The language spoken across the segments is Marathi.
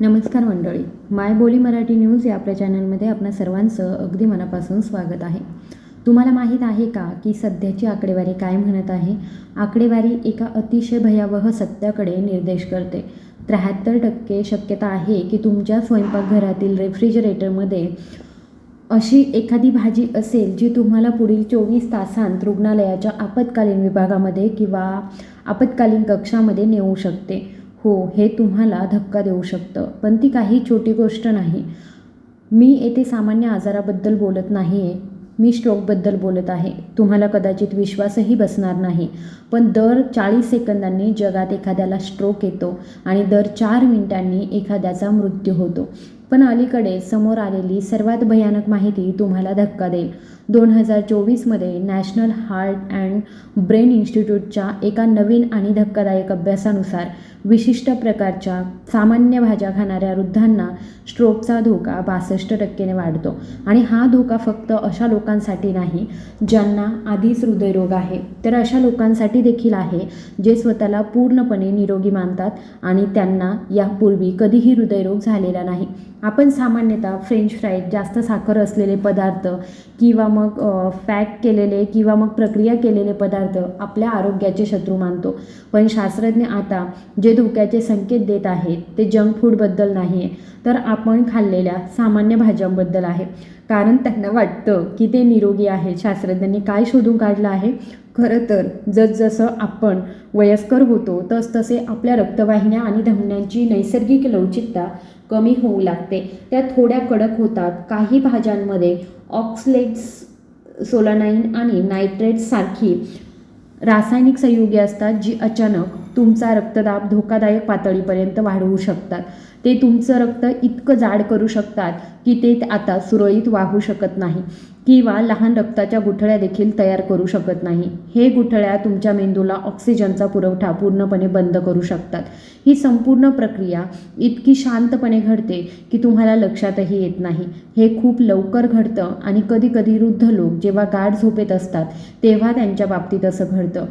नमस्कार मंडळी माय बोली मराठी न्यूज या आपल्या चॅनलमध्ये आपणा सर्वांचं अगदी मनापासून स्वागत आहे. तुम्हाला माहीत आहे का की सध्याची आकडेवारी काय म्हणत आहे? आकडेवारी एका अतिशय भयावह सत्याकडे निर्देश करते. त्र्याहत्तर टक्के शक्यता आहे की तुमच्या स्वयंपाकघरातील रेफ्रिजरेटरमध्ये अशी एखादी भाजी असेल जी तुम्हाला पुढील चोवीस तासांत रुग्णालयाच्या आपत्कालीन विभागामध्ये किंवा आपत्कालीन कक्षामध्ये नेऊ शकते. हो हे तुम्हाला धक्का देऊ शकतं. पण ती काही छोटी गोष्ट नाही. मी येथे सामान्य आजाराबद्दल बोलत नाही आहे मी स्ट्रोकबद्दल बोलत आहे. तुम्हाला कदाचित विश्वासही बसणार नाही. पण दर चाळीस सेकंदांनी जगात एखाद्याला स्ट्रोक येतो आणि दर चार मिनिटांनी एखाद्याचा मृत्यू होतो. पण अलीकडे समोर आलेली सर्वात भयानक माहिती तुम्हाला धक्का देईल. दोन हजार चोवीसमध्ये नॅशनल हार्ट अँड ब्रेन इन्स्टिट्यूटच्या एका नवीन आणि धक्कादायक अभ्यासानुसार विशिष्ट प्रकारच्या सामान्य भाज्या खाणाऱ्या वृद्धांना स्ट्रोकचा धोका बासष्ट टक्केने वाढतो. आणि हा धोका फक्त अशा लोकांसाठी नाही ज्यांना आधीच हृदयरोग आहे. तर अशा लोकांसाठी देखील आहे जे स्वतःला पूर्णपणे निरोगी मानतात आणि त्यांना यापूर्वी कधीही हृदयरोग झालेला नाही. आपण सामान्यतः फ्रेंच फ्राईज जास्त साखर असलेले पदार्थ किंवा मग फॅक केलेले किंवा मग प्रक्रिया केलेले पदार्थ आपल्या आरोग्याचे शत्रू मानतो. पण शास्त्रज्ञ आता जे धोक्याचे संकेत देत आहेत ते जंक फूडबद्दल नाही आहे तर आपण खाल्लेल्या सामान्य भाज्यांबद्दल आहे. कारण त्यांना वाटतं की ते निरोगी आहेत. शास्त्रज्ञांनी काय शोधून काढलं आहे? खरं तर जसजसं आपण वयस्कर होतो तसतसे आपल्या रक्तवाहिन्या आणि धमन्यांची नैसर्गिक लवचिकता कमी होऊ लागते. त्या थोड्या कडक होतात. काही भाज्यांमध्ये ऑक्सलेट्स सोलानाईन आणि नायट्रेट्ससारखी रासायनिक संयुगे असतात जी अचानक तुमचा रक्तदाब धोकादायक पातळीपर्यंत वाढवू शकतात. ते तुमचं रक्त इतकं जाड करू शकतात की ते आता सुरळीत वाहू शकत नाही. किंवा लहान रक्ताच्या गुठळ्या देखील तयार करू शकत नाही. हे गुठळ्या तुमच्या मेंदूला ऑक्सिजनचा पुरवठा पूर्णपणे बंद करू शकतात. ही संपूर्ण प्रक्रिया इतकी शांतपणे घडते की तुम्हाला लक्षातही येत नाही. हे खूप लवकर घडतं आणि कधीकधी वृद्ध लोक जेव्हा गाढ झोपेत असतात तेव्हा त्यांच्या बाबतीत असं घडतं.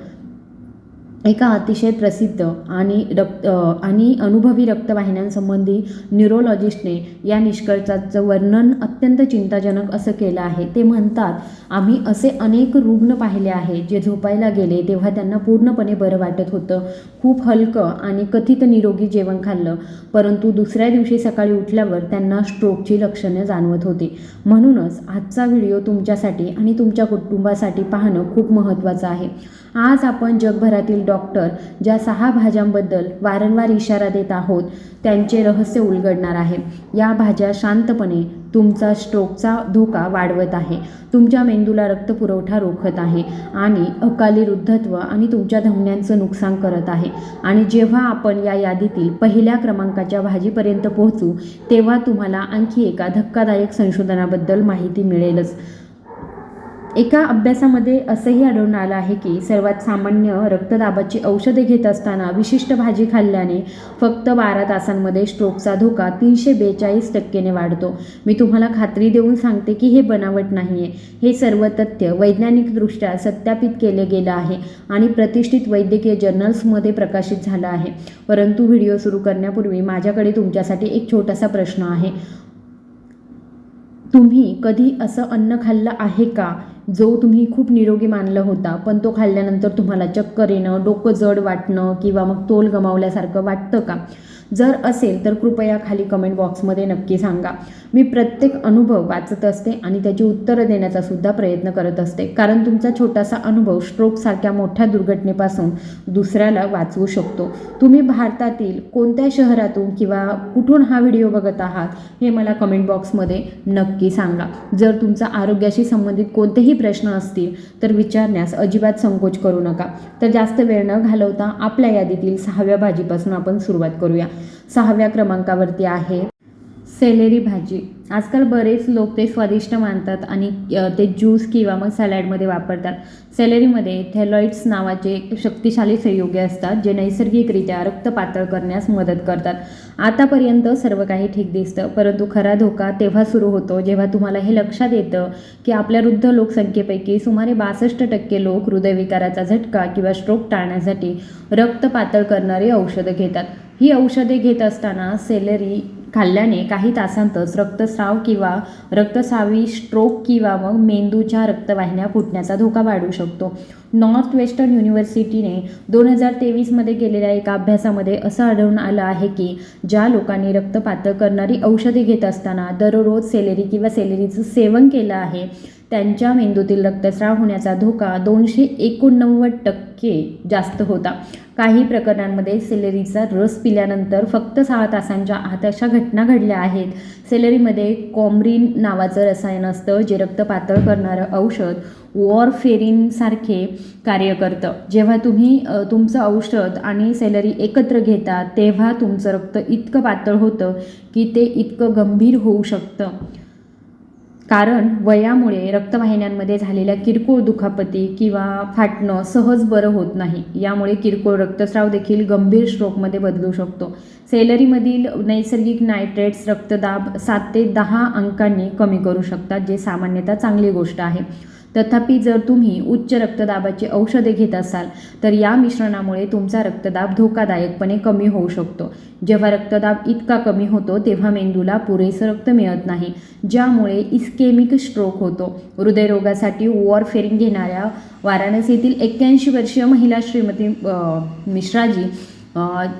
एका अतिशय प्रसिद्ध आणि रक्त आणि अनुभवी रक्तवाहिन्यांसंबंधी न्यूरोलॉजिस्टने या निष्कर्षाचं वर्णन अत्यंत चिंताजनक असं केलं आहे. ते म्हणतात आम्ही असे अनेक रुग्ण पाहिले आहेत जे झोपायला गेले तेव्हा त्यांना पूर्णपणे बरं वाटत होतं. खूप हलकं आणि कथित निरोगी जेवण खाल्लं. परंतु दुसऱ्या दिवशी सकाळी उठल्यावर त्यांना स्ट्रोकची लक्षणं जाणवत होती. म्हणूनच आजचा व्हिडिओ तुमच्यासाठी आणि तुमच्या कुटुंबासाठी पाहणं खूप महत्त्वाचं आहे. आज आपण जगभरातील डॉक्टर ज्या सहा भाज्यांबद्दल वारंवार इशारा देत आहोत त्यांचे रहस्य उलगडणार आहे. या भाज्या शांतपणे तुमचा स्ट्रोकचा धोका वाढवत आहे. तुमच्या मेंदूला रक्तपुरवठा रोखत आहे आणि अकाली वृद्धत्व आणि तुमच्या धमन्यांचं नुकसान करत आहे. आणि जेव्हा आपण या यादीतील पहिल्या क्रमांकाच्या भाजीपर्यंत पोहोचू तेव्हा तुम्हाला आणखी एका धक्कादायक संशोधनाबद्दल माहिती मिळेलच. एका अभ्यासामध्ये असंही आढळून आलं आहे की सर्वात सामान्य रक्तदाबाची औषधे घेत असताना विशिष्ट भाजी खाल्ल्याने फक्त बारा तासांमध्ये स्ट्रोकचा धोका तीनशे बेचाळीस टक्केने वाढतो. मी तुम्हाला खात्री देऊन सांगते की हे बनावट नाही आहे हे सर्व तथ्य वैज्ञानिकदृष्ट्या सत्यापित केले गेलं आहे आणि प्रतिष्ठित वैद्यकीय जर्नल्समध्ये प्रकाशित झालं आहे. परंतु व्हिडिओ सुरू करण्यापूर्वी माझ्याकडे तुमच्यासाठी एक छोटासा प्रश्न आहे. तुम्ही कधी असं अन्न खाल्लं आहे का? जो तुम्ही खूप निरोगी मानला होता पण तो खाल्ल्यानंतर तुम्हाला चक्कर येणं डोकं जड वाटणं किंवा मग तोल गमावल्यासारखं वाटतं का? जर असेल तर कृपया खाली कमेंट बॉक्समध्ये नक्की सांगा. मी प्रत्येक अनुभव वाचत असते आणि त्याची उत्तरं देण्याचा सुद्धा प्रयत्न करत असते. कारण तुमचा छोटासा अनुभव स्ट्रोकसारख्या मोठ्या दुर्घटनेपासून दुसऱ्याला वाचवू शकतो. तुम्ही भारतातील कोणत्या शहरातून किंवा कुठून हा व्हिडिओ बघत आहात हे मला कमेंट बॉक्समध्ये नक्की सांगा. जर तुमचा आरोग्याशी संबंधित कोणतेही प्रश्न असतील तर विचारण्यास अजिबात संकोच करू नका. तर जास्त वेळ न घालवता आपल्या यादीतील सहाव्या भाजीपासून आपण सुरुवात करूया. सहाव्या क्रमांकावरती आहे. सेलेरी भाजी. आजकाल बरेच लोक ते स्वादिष्ट मानतात आणि ते ज्यूस किंवा मग सॅलॅडमध्ये वापरतात. सेलेरीमध्ये थेलॉइड्स नावाचे शक्तिशाली संयुगे असतात जे नैसर्गिकरित्या रक्त पातळ करण्यास मदत करतात. आतापर्यंत सर्व काही ठीक दिसतं परंतु खरा धोका तेव्हा सुरू होतो जेव्हा तुम्हाला हे लक्षात येतं की आपल्या वृद्ध लोकसंख्येपैकी सुमारे बासष्ट टक्के लोक हृदयविकाराचा झटका किंवा स्ट्रोक टाळण्यासाठी रक्त पातळ करणारी औषधं घेतात. ही औषधे घेत असताना सेलरी खाल्ल्याने काही तासांतच रक्तस्राव किंवा रक्तस्रावी स्ट्रोक किंवा मग मेंदूच्या रक्तवाहिन्या फुटण्याचा धोका वाढू शकतो. नॉर्थ वेस्टर्न युनिव्हर्सिटीने दोन हजार तेवीसमध्ये केलेल्या एका अभ्यासामध्ये असं आढळून आलं आहे की ज्या लोकांनी रक्तपातळ करणारी औषधे घेत असताना दररोज सेलेरी किंवा सेलेरीचं सेवन केलं आहे त्यांच्या मेंदूतील रक्तस्राव होण्याचा धोका दोनशे एकोणनव्वद टक्के जास्त होता. काही प्रकरणांमध्ये सेलरीचा रस पिल्यानंतर फक्त सहा तासांच्या आत अशा घटना घडल्या आहेत. सेलरीमध्ये कॉमरीन नावाचं रसायन असतं जे रक्त पातळ करणारं औषध वॉरफेरिनसारखे कार्य करतं. जेव्हा तुम्ही तुमचं औषध आणि सेलरी एकत्र घेता तेव्हा तुमचं रक्त इतकं पातळ होतं की ते इतकं गंभीर होऊ शकतं. कारण वयामुळे रक्तवाहिन्यांमध्ये झालेल्या किरकोळ दुखापती किंवा फाटणं सहज बरं होत नाही. यामुळे किरकोळ रक्तस्राव देखील गंभीर स्ट्रोकमध्ये बदलू शकतो. सेलरीमधील नैसर्गिक नायट्रेट्स रक्तदाब सात ते दहा अंकांनी कमी करू शकतात जे सामान्यतः चांगली गोष्ट आहे. तथापि जर तुम्ही उच्च रक्तदाबाची औषधे घेत असाल तर या मिश्रणामुळे तुमचा रक्तदाब धोकादायकपणे कमी होऊ शकतो. जेव्हा रक्तदाब इतका कमी होतो तेव्हा मेंदूला पुरेसं रक्त मिळत नाही ज्यामुळे इस्केमिक स्ट्रोक होतो. हृदयरोगासाठी वॉरफेरिंग घेणाऱ्या वाराणसीतील एक्क्याऐंशी वर्षीय महिला श्रीमती मिश्राजी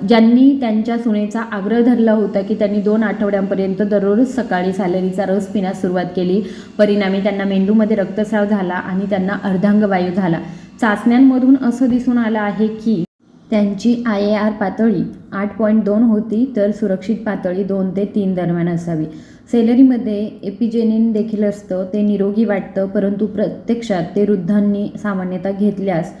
ज्यांनी त्यांच्या सुनेचा आग्रह धरला होता की त्यांनी दोन आठवड्यांपर्यंत दररोज सकाळी सॅलरीचा रस पिण्यास सुरुवात केली. परिणामी त्यांना मेंदूमध्ये रक्तस्राव झाला आणि त्यांना अर्धांगवायू झाला. चाचण्यांमधून असं दिसून आलं आहे की त्यांची आय ए आर पातळी आठ पॉईंट दोन होती तर सुरक्षित पातळी दोन ते तीन दरम्यान असावी. सेलरीमध्ये एपिजेनिन देखील असतं ते निरोगी वाटतं परंतु प्रत्यक्षात ते वृद्धांनी सामान्यतः घेतल्यास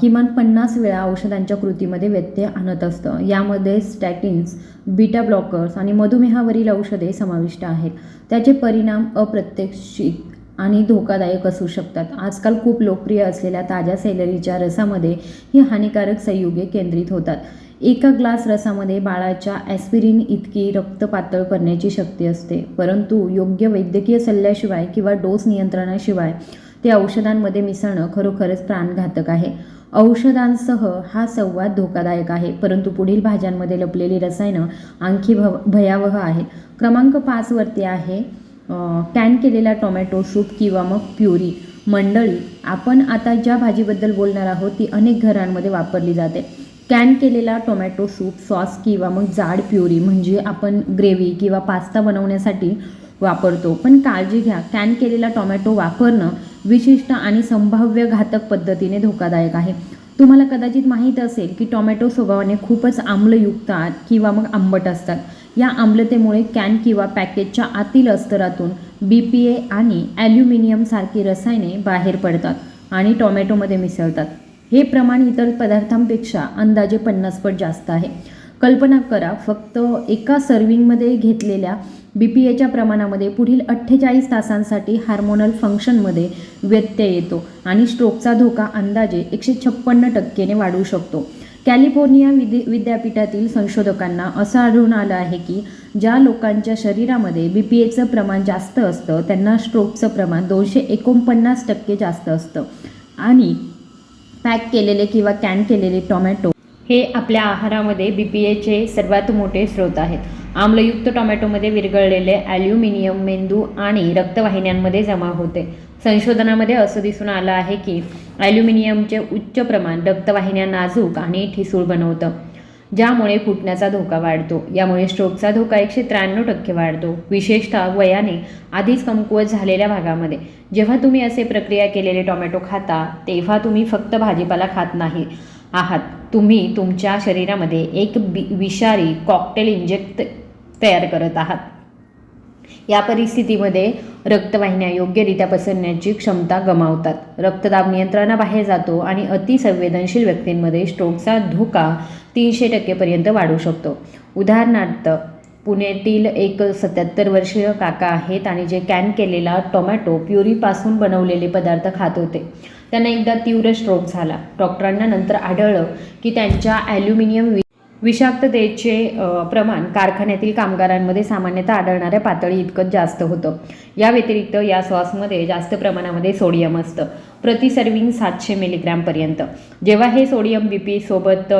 किमान पन्नास वेळा औषधांच्या कृतीमध्ये व्यत्यय आणत असतं. यामध्ये स्टॅटिन्स बीटा ब्लॉकर्स आणि मधुमेहावरील औषधे समाविष्ट आहेत. त्याचे परिणाम अप्रत्यक्षित आणि धोकादायक असू शकतात. आजकाल खूप लोकप्रिय असलेल्या ताज्या सेलरीच्या रसामध्ये ही हानिकारक संयुगे केंद्रित होतात. एका ग्लास रसामध्ये बाळाच्या ॲस्पिरिन इतकी रक्त पातळ करण्याची शक्ती असते. परंतु योग्य वैद्यकीय सल्ल्याशिवाय किंवा डोस नियंत्रणाशिवाय ते औषधांमध्ये मिसळणं खरोखरच प्राणघातक आहे. औषधांसह हा संवाद धोकादायक आहे परंतु पुढील भाज्यांमध्ये लपलेली रसायनं आणखी भव भयावह आहेत. क्रमांक पाचवरती आहे कॅन केलेला टोमॅटो सूप किंवा मग प्युरी. मंडळी आपण आता ज्या भाजीबद्दल बोलणार आहोत ती अनेक घरांमध्ये वापरली जाते. कॅन केलेला टोमॅटो सूप सॉस किंवा मग जाड प्युरी म्हणजे आपण ग्रेव्ही किंवा पास्ता बनवण्यासाठी वापरतो. पण काळजी घ्या कॅन केलेला टोमॅटो वापरणं विशिष्ट आणि संभाव्य घातक पद्धतीने धोकादायक आहे. तुम्हाला कदाचित माहीत असेल की टोमॅटो स्वभावाने खूपच आम्लयुक्त किंवा मग आंबट असतात. या आम्लतेमुळे कॅन किंवा पॅकेजच्या आतील अस्तरातून बी पी ए आणि ॲल्युमिनियमसारखी रसायने बाहेर पडतात आणि टोमॅटोमध्ये मिसळतात. हे प्रमाण इतर पदार्थांपेक्षा अंदाजे पन्नास पट जास्त आहे. कल्पना करा फक्त एका सर्विंगमध्ये घेतलेल्या बी पी एच्या प्रमाणामध्ये पुढील अठ्ठेचाळीस तासांसाठी हार्मोनल फंक्शनमध्ये व्यत्यय येतो आणि स्ट्रोकचा धोका अंदाजे एकशे छप्पन्न टक्केने वाढू शकतो. कॅलिफोर्निया विदि विद्यापीठातील संशोधकांना असं आढळून आलं आहे की ज्या लोकांच्या शरीरामध्ये बी पी एचं प्रमाण जास्त असतं त्यांना स्ट्रोकचं प्रमाण दोनशे एकोणपन्नास टक्के जास्त असतं. आणि पॅक केलेले किंवा कॅन केलेले टोमॅटो हे आपल्या आहारामध्ये बी पी एचे सर्वात मोठे स्रोत आहेत. आम्लयुक्त टोमॅटोमध्ये विरघळलेले ॲल्युमिनियम मेंदू आणि रक्तवाहिन्यांमध्ये जमा होते. संशोधनामध्ये असं दिसून आलं आहे की ॲल्युमिनियमचे उच्च प्रमाण रक्तवाहिन्या नाजूक आणि ठिसूळ बनवतं ज्यामुळे फुटण्याचा धोका वाढतो. यामुळे स्ट्रोकचा धोका एकशे त्र्याण्णव टक्के वाढतो. विशेषतः वयाने आधीच कमकुवत झालेल्या भागामध्ये. जेव्हा तुम्ही असे प्रक्रिया केलेले टोमॅटो खाता तेव्हा तुम्ही फक्त भाजीपाला खात नाही. आहात. तुम्ही तुमच्या शरीरामध्ये एक बि विषारी कॉकटेल इंजेक्ट तयार करत आहात. या परिस्थितीमध्ये रक्तवाहिन्या योग्यरित्या पसरण्याची क्षमता गमावतात. रक्तदाब नियंत्रणाबाहेर जातो आणि अतिसंवेदनशील व्यक्तींमध्ये स्ट्रोकचा धोका तीनशे टक्केपर्यंत वाढू शकतो. उदाहरणार्थ पुण्यातील एक सत्याहत्तर वर्षीय काका आहेत आणि जे कॅन केलेला टोमॅटो प्युरीपासून बनवलेले पदार्थ खात होते. त्यांना एकदा तीव्र स्ट्रोक झाला. डॉक्टरांना नंतर आढळलं की त्यांच्या ॲल्युमिनियम वि विषाक्ततेचे प्रमाण कारखान्यातील कामगारांमध्ये सामान्यतः आढळणाऱ्या पातळी इतकंच जास्त होतं. या व्यतिरिक्त या सॉसमध्ये जास्त प्रमाणामध्ये सोडियम असतं. प्रति सर्विंग सातशे मिलीग्रॅमपर्यंत जेव्हा हे सोडियम बी पी सोबत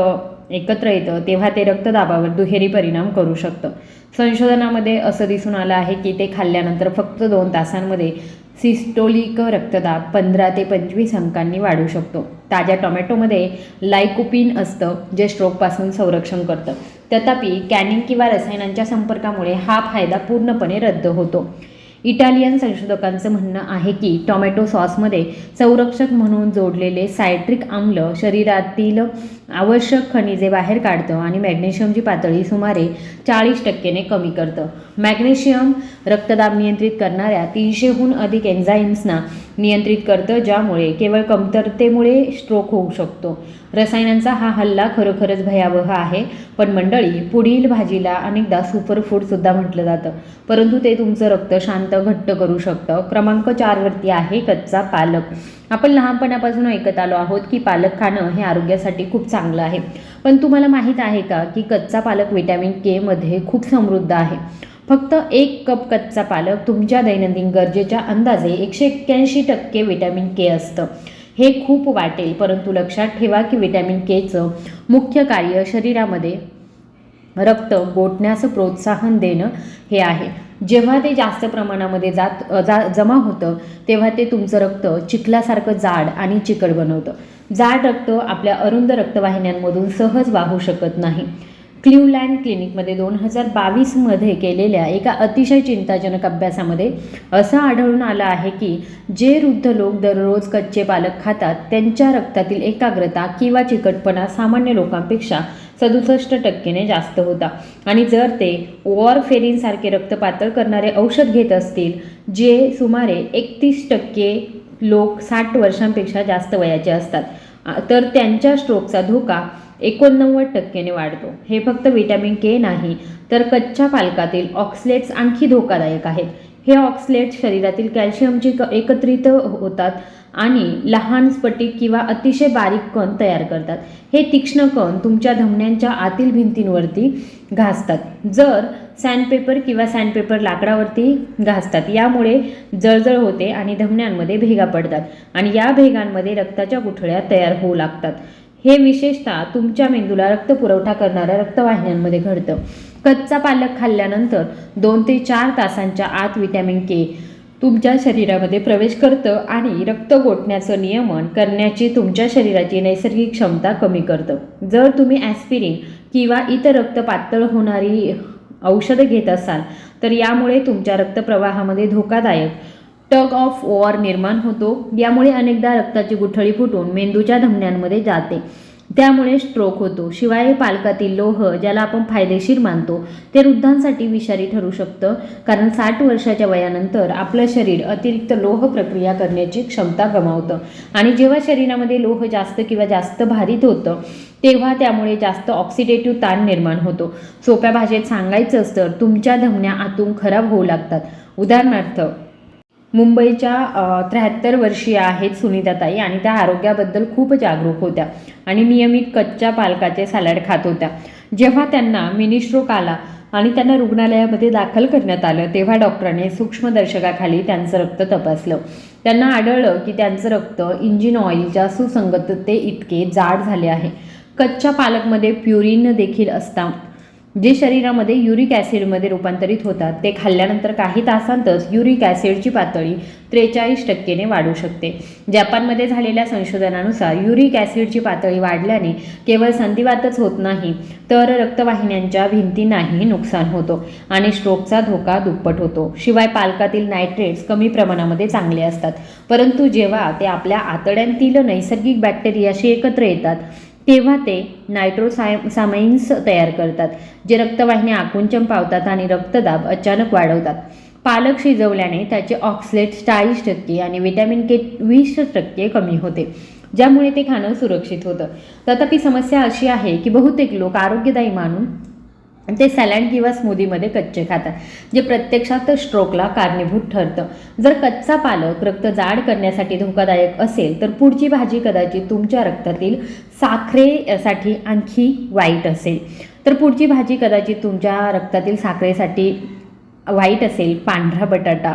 एकत्र येतं तेव्हा ते रक्तदाबावर दुहेरी परिणाम करू शकतं. संशोधनामध्ये असं दिसून आलं आहे की ते खाल्ल्यानंतर फक्त दोन तासांमध्ये सिस्टोलिक रक्तदाब पंधरा ते पंचवीस अंकांनी वाढू शकतो. ताज्या टोमॅटोमध्ये लायकोपिन असतं जे स्ट्रोकपासून संरक्षण करतं. तथापि कॅनिंग किंवा रसायनांच्या संपर्कामुळे हा फायदा पूर्णपणे रद्द होतो. इटालियन संशोधकांचं म्हणणं आहे की टोमॅटो सॉसमध्ये संरक्षक म्हणून जोडलेले सायट्रिक आम्ल शरीरातील आवश्यक खनिजे बाहेर काढतं आणि मॅग्नेशियमची पातळी सुमारे चाळीस टक्केने कमी करतं. मॅग्नेशियम रक्तदाब नियंत्रित करणाऱ्या तीनशेहून अधिक एन्झाईम्सना नियंत्रित करतं ज्यामुळे केवळ कमतरतेमुळे स्ट्रोक होऊ शकतो. रसायनांचा हा हल्ला खरोखरच भयावह आहे. पण मंडळी पुढील भाजीला अनेकदा सुपरफूडसुद्धा म्हटलं जातं. परंतु ते तुमचं रक्त शांत घट्ट करू शकतं. क्रमांक चारवरती आहे कच्चा पालक. आपण लहानपणापासून ऐकत आलो आहोत की पालक खाणं हे आरोग्यासाठी खूप चांगलं आहे. पण तुम्हाला माहीत आहे का की कच्चा पालक विटॅमिन केमध्ये खूप समृद्ध आहे? फक्त एक कप कच्चा पालक तुमच्या दैनंदिन गरजेच्या अंदाजे एकशे एक्क्याऐंशी टक्के विटॅमिन के असतं. हे खूप वाटेल. परंतु लक्षात ठेवा की विटॅमिन केचं मुख्य कार्य शरीरामध्ये रक्त गोठण्यास प्रोत्साहन देणं हे आहे. जेव्हा ते जास्त प्रमाणामध्ये जात जा जमा होतं तेव्हा ते तुमचं रक्त चिखलासारखं जाड आणि चिकट बनवतं. जाड रक्त आपल्या अरुंद रक्तवाहिन्यांमधून सहज वाहू शकत नाही. क्ल्यूलँड क्लिनिकमध्ये दोन हजार बावीसमध्ये केलेल्या एका अतिशय चिंताजनक अभ्यासामध्ये असं आढळून आलं आहे की जे वृद्ध लोक दररोज कच्चे पालक खातात त्यांच्या रक्तातील एकाग्रता किंवा चिकटपणा सामान्य लोकांपेक्षा सदुसष्ट टक्केने जास्त होता. आणि जर ते वॉरफेरिनसारखे रक्त पातळ करणारे औषध घेत असतील जे सुमारे एकतीस टक्के लोक साठ वर्षांपेक्षा जास्त वयाचे असतात तर त्यांच्या स्ट्रोकचा धोका एकोणनव्वद टक्क्याने वाढतो. हे फक्त विटॅमिन के नाही तर कच्च्या पालकातील ऑक्सलेट्स आणखी धोकादायक आहेत. हे ऑक्सलेट्स शरीरातील कॅल्शियमची क एकत्रित होतात आणि लहान स्फटिक किंवा अतिशय बारीक कण तयार करतात. हे तीक्ष्ण कण तुमच्या धमन्यांच्या आतील भिंतींवरती घासतात. जर सँडपेपर किंवा सँडपेपर लाकडावरती घासतात यामुळे जळजळ होते आणि धमन्यांमध्ये भेगा पडतात आणि या भेगांमध्ये रक्ताच्या गुठळ्या तयार होऊ लागतात. हे विशेषतः तुमच्या मेंदूला रक्तपुरवठा करणाऱ्या रक्तवाहिन्यांमध्ये घडतं. कच्चा पालक खाल्ल्यानंतर दोन ते चार तासांच्या आत विटॅमिन के तुमच्या शरीरामध्ये प्रवेश करतं आणि रक्त गोठण्याचं नियमन करण्याची तुमच्या शरीराची नैसर्गिक क्षमता कमी करतं. जर तुम्ही ॲस्पिरिन किंवा इतर रक्त पातळ होणारी औषधं घेत असाल तर यामुळे तुमच्या रक्तप्रवाहामध्ये धोकादायक टग ऑफ वॉर निर्माण होतो. यामुळे अनेकदा रक्ताची गुठळी फुटून मेंदूच्या धमन्यांमध्ये जाते. त्यामुळे स्ट्रोक होतो. शिवाय पालकातील लोह ज्याला आपण फायदेशीर मानतो ते वृद्धांसाठी विषारी ठरू शकतं. कारण साठ वर्षाच्या वयानंतर आपलं शरीर अतिरिक्त लोह प्रक्रिया करण्याची क्षमता गमावतं. आणि जेव्हा शरीरामध्ये लोह जास्त किंवा जास्त भारित होतं तेव्हा त्यामुळे जास्त ऑक्सिडेटिव्ह ताण निर्माण होतो. सोप्या भाषेत सांगायचं तर तुमच्या धमन्या आतून खराब होऊ लागतात. उदाहरणार्थ मुंबईच्या त्र्याहत्तर वर्षीय आहेत सुनीताताई आणि त्या आरोग्याबद्दल खूप जागरूक होत्या आणि नियमित कच्च्या पालकाचे सॅलड खात होत्या. जेव्हा त्यांना मिनिस्ट्रोक आला आणि त्यांना रुग्णालयामध्ये दाखल करण्यात आलं तेव्हा डॉक्टरांनी सूक्ष्मदर्शकाखाली त्यांचं रक्त तपासलं. त्यांना आढळलं की त्यांचं रक्त इंजिन ऑइलच्या सुसंगतते इतके जाड झाले आहे. कच्च्या पालकमध्ये प्युरिन देखील असता जे शरीरामध्ये युरिक ॲसिडमध्ये रूपांतरित होतात ते खाल्ल्यानंतर काही तासांतच युरिक ॲसिडची पातळी त्रेचाळीस टक्केने वाढू शकते. जपानमध्ये झालेल्या संशोधनानुसार युरिक ॲसिडची पातळी वाढल्याने केवळ संधिवातच होत नाही तर रक्तवाहिन्यांच्या भिंतींनाही नुकसान होतो आणि स्ट्रोकचा धोका दुप्पट होतो. शिवाय पालकातील नायट्रेट्स कमी प्रमाणामध्ये चांगले असतात परंतु जेव्हा ते आपल्या आतड्यांतील नैसर्गिक बॅक्टेरियाशी एकत्र येतात तेव्हा ते नायट्रोसाय सामाईन्स तयार करतात जे रक्तवाहिन्या आकुंचन पावतात आणि रक्तदाब अचानक वाढवतात. पालक शिजवल्याने त्याचे ऑक्सलेट चाळीस टक्के आणि विटॅमिन के वीस टक्के कमी होते ज्यामुळे ते खाणं सुरक्षित होतं. तथापि समस्या अशी आहे की बहुतेक लोक आरोग्यदायी मानून ते सॅलड किंवा स्मूदीमध्ये कच्चे खातात जे प्रत्यक्षात स्ट्रोकला कारणीभूत ठरतं. जर कच्चा पालक रक्त जाड करण्यासाठी धोकादायक असेल तर पुढची भाजी कदाचित तुमच्या रक्तातील साखरेसाठी आणखी वाईट असेल. तर पुढची भाजी कदाचित तुमच्या रक्तातील साखरेसाठी वाईट असेल पांढरा बटाटा.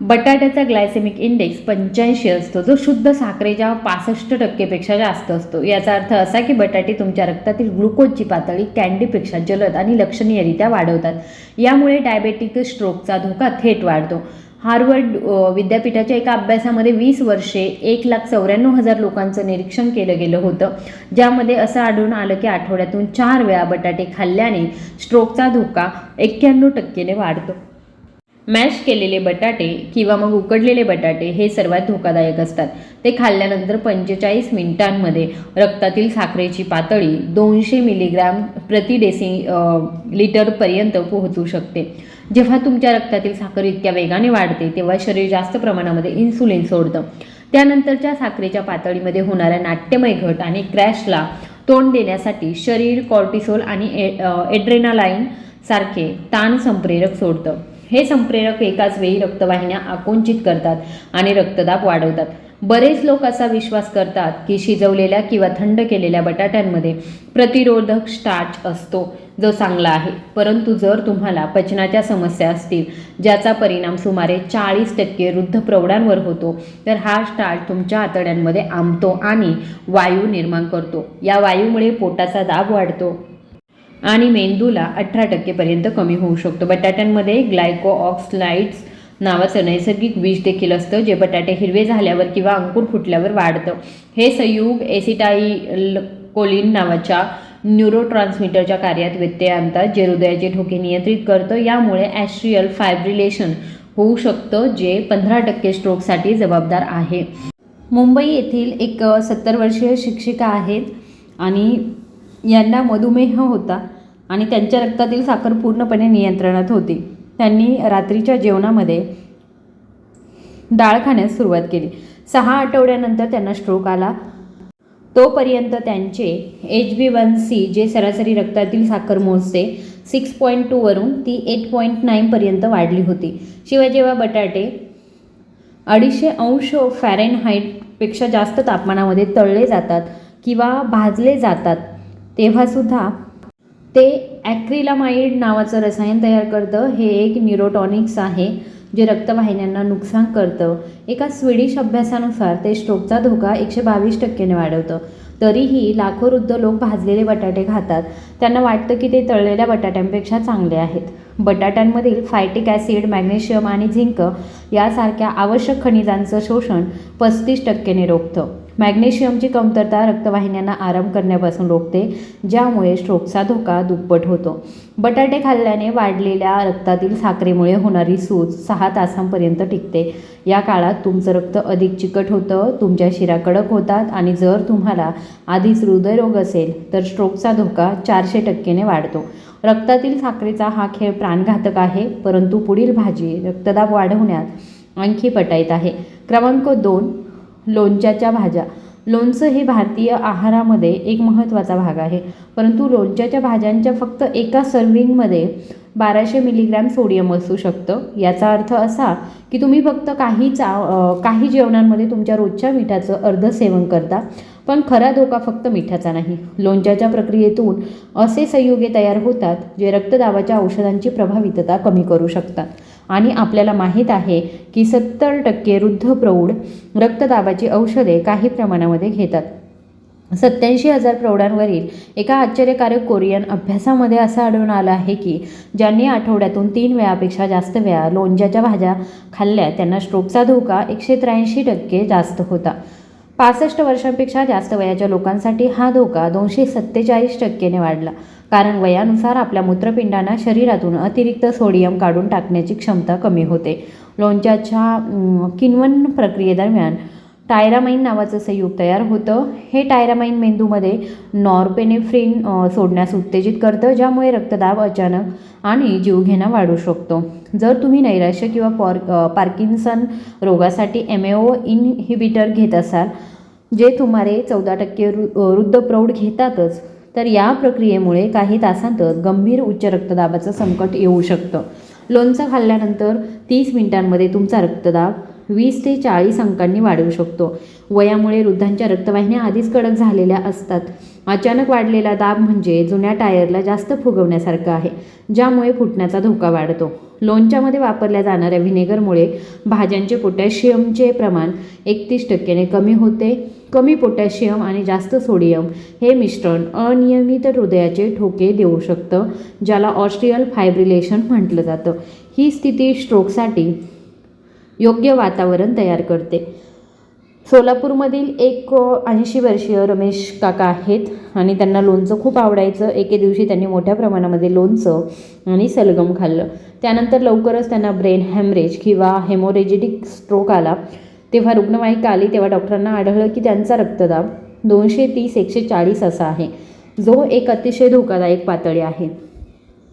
बटाट्याचा ग्लायसेमिक इंडेक्स पंच्याऐंशी असतो. जो शुद्ध साखरेच्या पासष्ट टक्केपेक्षा जास्त असतो. याचा अर्थ असा की बटाटे तुमच्या रक्तातील ग्लुकोजची पातळी कॅन्डीपेक्षा जलद आणि लक्षणीयरित्या वाढवतात. यामुळे डायबेटिक स्ट्रोकचा धोका थेट वाढतो. हार्वर्ड विद्यापीठाच्या एका अभ्यासामध्ये वीस वर्षे एक लाख चौऱ्याण्णव हजार लोकांचं निरीक्षण केलं गेलं होतं. ज्यामध्ये असं आढळून आलं की आठवड्यातून चार वेळा बटाटे खाल्ल्याने स्ट्रोकचा धोका एक्क्याण्णव टक्केने वाढतो. मॅश केलेले बटाटे किंवा मग उकडलेले बटाटे हे सर्वात धोकादायक असतात. ते खाल्ल्यानंतर पंचेचाळीस मिनिटांमध्ये रक्तातील साखरेची पातळी दोनशे मिलीग्रॅम प्रति डेसी लिटरपर्यंत पोहोचू शकते. जेव्हा तुमच्या रक्तातील साखर इतक्या वेगाने वाढते तेव्हा शरीर जास्त प्रमाणामध्ये इन्सुलिन सोडतं. त्यानंतरच्या साखरेच्या पातळीमध्ये होणाऱ्या नाट्यमय घट आणि क्रॅशला तोंड देण्यासाठी शरीर कॉर्टिसोल आणि ए एड्रेनालाईन सारखे ताण संप्रेरक सोडतं. हे संप्रेरक एकाच वेळी रक्तवाहिन्या आकुंचित करतात आणि रक्तदाब वाढवतात. बरेच लोक असा विश्वास करतात की शिजवलेल्या किंवा थंड केलेल्या बटाट्यांमध्ये प्रतिरोधक स्टार्च असतो जो चांगला आहे. परंतु जर तुम्हाला पचनाच्या समस्या असतील ज्याचा परिणाम सुमारे चाळीस टक्के वृद्ध प्रौढांवर होतो तर हा स्टार्च तुमच्या आतड्यांमध्ये आंबतो आणि वायू निर्माण करतो. या वायूमुळे पोटाचा दाब वाढतो. आणि मेंदूला अठरा टक्केपर्यंत कमी होऊ शकतो. बटाट्यांमध्ये ग्लायको ऑक्सलाइड्स नावाचं नैसर्गिक विष देखील असतं जे बटाटे हिरवे झाल्यावर किंवा अंकुर फुटल्यावर वाढतं. हे संयुग एसिटाईल कोलिन नावाच्या न्यूरोट्रान्समीटरच्या कार्यात व्यत्यय आणतात जे हृदयाचे ठोके नियंत्रित करतं. यामुळे ॲस्ट्रियल फायब्रिलेशन होऊ शकतं जे पंधरा टक्के स्ट्रोकसाठी जबाबदार आहे. मुंबई येथील एक सत्तर वर्षीय शिक्षिका आहेत आणि यांना मधुमेह होता. आणि त्यांच्या रक्तातील साखर पूर्णपणे नियंत्रणात होती. त्यांनी रात्रीच्या जेवणामध्ये डाळ खाण्यास सुरुवात केली. सहा आठवड्यानंतर त्यांना स्ट्रोक आला. तोपर्यंत त्यांचे एच बी वन सी जे सरासरी रक्तातील साखर मोजते सिक्स पॉईंट टूवरून ती एट पॉईंट नाईनपर्यंत वाढली होती. शिवाय जेव्हा बटाटे अडीचशे अंश फॅरेनहाईटपेक्षा जास्त तापमानामध्ये तळले जातात किंवा भाजले जातात तेव्हासुद्धा ते ॲक्रिलामाइड नावाचं रसायन तयार करतं. हे एक न्यूरोटॉनिक्स आहे जे रक्तवाहिन्यांना नुकसान करतं. एका स्वीडिश अभ्यासानुसार ते स्ट्रोकचा धोका एकशे बावीस टक्क्याने वाढवतं. तरीही लाखो वृद्ध लोक भाजलेले बटाटे खातात. त्यांना वाटतं की ते तळलेल्या बटाट्यांपेक्षा चांगले आहेत. बटाट्यांमधील फायटिक ॲसिड मॅग्नेशियम आणि झिंक यासारख्या आवश्यक खनिजांचं शोषण पस्तीस टक्क्याने रोखतं. मॅग्नेशियमची कमतरता रक्तवाहिन्यांना आराम करण्यापासून रोखते ज्यामुळे स्ट्रोकचा धोका दुप्पट होतो. बटाटे खाल्ल्याने वाढलेल्या रक्तातील साखरेमुळे होणारी सूज सहा तासांपर्यंत टिकते. या काळात तुमचं रक्त अधिक चिकट होतं तुमच्या शिरा कडक होतात आणि जर तुम्हाला आधीच हृदयरोग असेल तर स्ट्रोकचा धोका चारशे टक्केने वाढतो. रक्तातील साखरेचा हा खेळ प्राणघातक आहे परंतु पुढील भाजी रक्तदाब वाढवण्यात आणखी पटाईत आहे. क्रमांक दोन लोणच्याच्या भाज्या. लोणचं हे भारतीय आहारामध्ये एक महत्त्वाचा भाग आहे. परंतु लोणच्याच्या भाज्यांच्या फक्त एका सर्विंगमध्ये बाराशे मिलीग्रॅम सोडियम असू शकतं. याचा अर्थ असा की तुम्ही फक्त काही चा काही जेवणांमध्ये तुमच्या रोजच्या मिठाचं अर्ध सेवन करता पण खरा धोका फक्त मिठाचा नाही. लोणच्याच्या प्रक्रियेतून असे संयुगे तयार होतात जे रक्तदाबाच्या औषधांची प्रभावितता कमी करू शकतात. आणि आपल्याला माहीत आहे की सत्तर टक्के वृद्ध प्रौढ रक्तदाबाची औषधे काही प्रमाणामध्ये घेतात. सत्याऐंशी हजार प्रौढांवरील एका आश्चर्यकारक कोरियन अभ्यासामध्ये असं आढळून आलं आहे की ज्यांनी आठवड्यातून तीन वेळापेक्षा जास्त वेळा लोणच्याच्या भाज्या खाल्ल्या त्यांना स्ट्रोकचा धोका एकशे त्र्याऐंशी टक्के जास्त होता. पासष्ट वर्षांपेक्षा जास्त वयाच्या लोकांसाठी हा धोका दोनशे सत्तेचाळीस टक्केने वाढला. कारण वयानुसार आपल्या मूत्रपिंडांना शरीरातून अतिरिक्त सोडियम काढून टाकण्याची क्षमता कमी होते. लोणच्याच्या किण्वन प्रक्रियेदरम्यान टायरामाइन नावाचं संयुग तयार होतं. हे टायरामाइन मेंदूमध्ये नॉर्पेनेफ्रिन सोडण्यास उत्तेजित करतं ज्यामुळे रक्तदाब अचानक आणि जीवघेणा वाढू शकतो. जर तुम्ही नैराश्य किंवा पॉर पार्किन्सन रोगासाठी एम ओ इनहिबिटर घेत असाल जे तुम्हाला चौदा टक्के रु वृद्ध प्रौढ घेतातच तर या प्रक्रियेमुळे काही तासांतच गंभीर उच्च रक्तदाबाचं संकट येऊ शकतं. लोणचं खाल्ल्यानंतर तीस मिनिटांमध्ये तुमचा रक्तदाब वीस ते चाळीस अंकांनी वाढवू शकतो. वयामुळे वृद्धांच्या रक्तवाहिन्या आधीच कडक झालेल्या असतात. अचानक वाढलेला दाब म्हणजे जुन्या टायरला जास्त फुगवण्यासारखं आहे ज्यामुळे फुटण्याचा धोका वाढतो. लोणच्यामध्ये वापरल्या जाणाऱ्या व्हिनेगरमुळे भाज्यांचे पोटॅशियमचे प्रमाण एकतीस टक्क्याने कमी होते. कमी पोटॅशियम आणि जास्त सोडियम हे मिश्रण अनियमित हृदयाचे ठोके देऊ शकतं ज्याला ऑस्ट्रियल फायब्रिलेशन म्हटलं जातं. ही स्थिती स्ट्रोकसाठी योग्य वातावरण तयार करते. सोलापूरमधील एक ऐंशी वर्षीय रमेश काका आहेत आणि त्यांना लोणचं खूप आवडायचं. एके दिवशी त्यांनी मोठ्या प्रमाणामध्ये लोणचं आणि सलगम खाल्लं. त्यानंतर लवकरच त्यांना ब्रेन हॅमरेज किंवा हेमोरेजिटिक स्ट्रोक आला. तेव्हा रुग्णवाहिका आली तेव्हा डॉक्टरांना आढळलं की त्यांचा रक्तदाब दोनशे तीस एकशे चाळीस असा आहे. जो एक अतिशय धोकादायक पातळी आहे.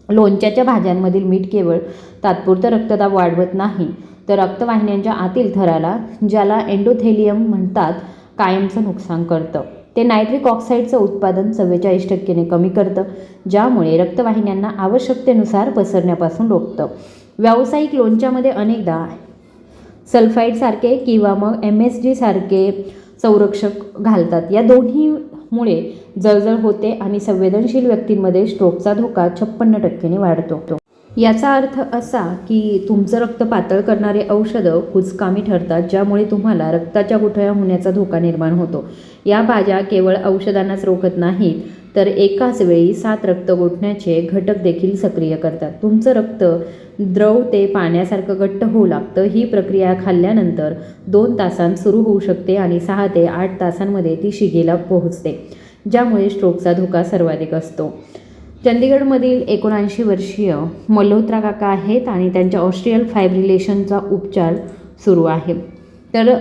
लोणच्याच्या भाज्यांमधील मीठ केवळ तात्पुरतं रक्तदाब वाढवत नाही तर रक्तवाहिन्यांच्या आतील थराला ज्याला एंडोथेलियम म्हणतात कायमचं नुकसान करतं. ते नायट्रिक ऑक्साईडचं उत्पादन चव्वेचाळीस टक्केने कमी करतं ज्यामुळे रक्तवाहिन्यांना आवश्यकतेनुसार पसरण्यापासून रोखतं. व्यावसायिक लोणच्यामध्ये अनेकदा सल्फाईडसारखे किंवा मग एम एस जीसारखे संरक्षक घालतात. या दोन्हीमुळे जळजळ होते आणि संवेदनशील व्यक्तींमध्ये स्ट्रोकचा धोका छप्पन्न टक्क्यांनी वाढतो. याचा अर्थ असा की तुमचं रक्त पातळ करणारे औषधं कुचकामी ठरतात ज्यामुळे तुम्हाला रक्ताच्या गुठळ्या होण्याचा धोका निर्माण होतो. या भाज्या केवळ औषधांनाच रोखत नाहीत तर एकाच वेळी सात रक्त गोठण्याचे घटक देखील सक्रिय करतात. तुमचं रक्त द्रव ते पाण्यासारखं घट्ट होऊ लागतं. ही प्रक्रिया खाल्ल्यानंतर दोन तासांत सुरू होऊ शकते आणि सहा ते आठ तासांमध्ये ती शिगेला पोहोचते ज्यामुळे स्ट्रोकचा धोका सर्वाधिक असतो. चंदीगडमधील एकोणऐंशी वर्षीय मल्होत्रा काका आहेत आणि त्यांच्या ऑस्ट्रियल फायब्रिलेशनचा उपचार सुरू आहे. तर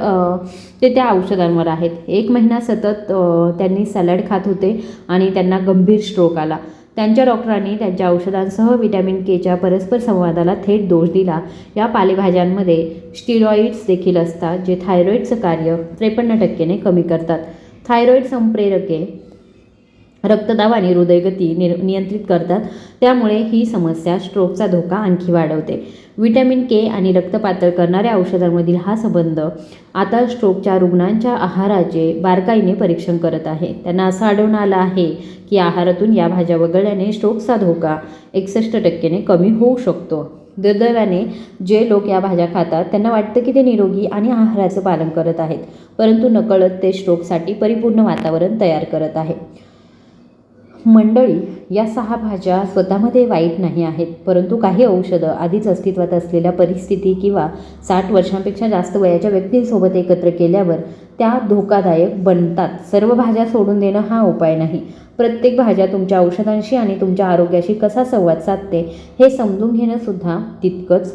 ते त्या औषधांवर आहेत. एक महिना सतत त्यांनी सॅलड खात होते आणि त्यांना गंभीर स्ट्रोक आला. त्यांच्या डॉक्टरांनी त्यांच्या औषधांसह विटॅमिन केच्या परस्पर संवादाला थेट दोष दिला. या पालेभाज्यांमध्ये स्टिरॉईड्स देखील असतात जे थायरॉईडचं कार्य त्रेपन्न टक्केने कमी करतात. थायरॉईड संप्रेरके रक्तदाब आणि हृदयगती निर नियंत्रित करतात. त्यामुळे ही समस्या स्ट्रोकचा धोका आणखी वाढवते. विटॅमिन के आणि रक्त पातळ करणाऱ्या औषधांमधील हा संबंध आता स्ट्रोकच्या रुग्णांच्या आहाराचे बारकाईने परीक्षण करत आहे. त्यांना असं आढळून आलं आहे की आहारातून या भाज्या वगळल्याने स्ट्रोकचा धोका एकसष्ट टक्क्याने कमी होऊ शकतो. दुर्दैवाने जे लोक या भाज्या खातात त्यांना वाटतं की ते निरोगी आणि आहाराचं पालन करत आहेत परंतु नकळत ते स्ट्रोकसाठी परिपूर्ण वातावरण तयार करत आहे. मंडळी या सहा भाज्या स्वतःमध्ये वाईट नाही आहेत परंतु काही औषधं आधीच अस्तित्वात असलेल्या परिस्थिती किंवा साठ वर्षांपेक्षा जास्त वयाच्या व्यक्तींसोबत एकत्र केल्यावर त्या धोकादायक बनतात. सर्व भाज्या सोडून देणं हा उपाय नाही. प्रत्येक भाज्या तुमच्या औषधांशी आणि तुमच्या आरोग्याशी कसा संवाद साधते हे समजून घेणंसुद्धा तितकंच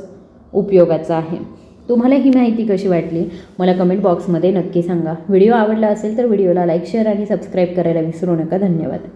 उपयोगाचं आहे. तुम्हाला ही माहिती कशी वाटली? मला कमेंट बॉक्समध्ये नक्की सांगा. व्हिडिओ आवडला असेल तर व्हिडिओला लाईक शेअर आणि सबस्क्राईब करायला विसरू नका. धन्यवाद.